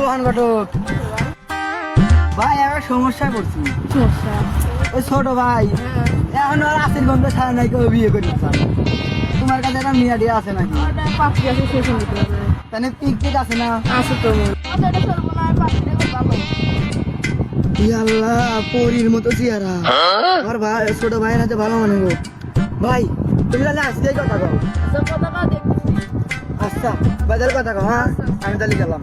সোহান ঘটক। ভাই আমার সমস্যায় পড়ছি। সমস্যা? ওই ছোট ভাই এখন আর আসির গন্ধ ছাড়া নাই কেউ বিয়ে করি তোমার কাছে একটা মিয়া দিয়ে আছে নাকি? পাখি আছে শেষ হয়ে যেতে হবে তাহলে পিক পিক আছে না? আছে তো। আচ্ছা খুব ভালো। আল্লাহ পরির মতো চেহারা। আমার ভাই ছোট ভাইয়ের হাতে ভালো মানে গো ভাই তুমি তাহলে কথা কও। আচ্ছা আচ্ছা বাজার কথা কও হ্যাঁ? আমি তাহলে গেলাম।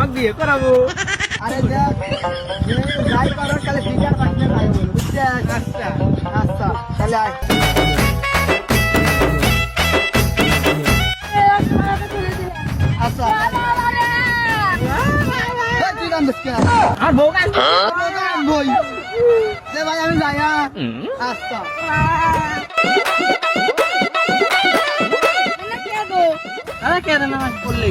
আমাকে বিয়ে করাবো। আরে দেখ যাই করো তাহলে ফিচার পাঠিয়ে ভাই বলো বুঝছিস আচ্ছা। আচ্ছা তাহলে আয়। আচ্ছা। আর বউ বই দে ভাই আমি যাই হ্যাঁ। আচ্ছা। আরে কেন না করলে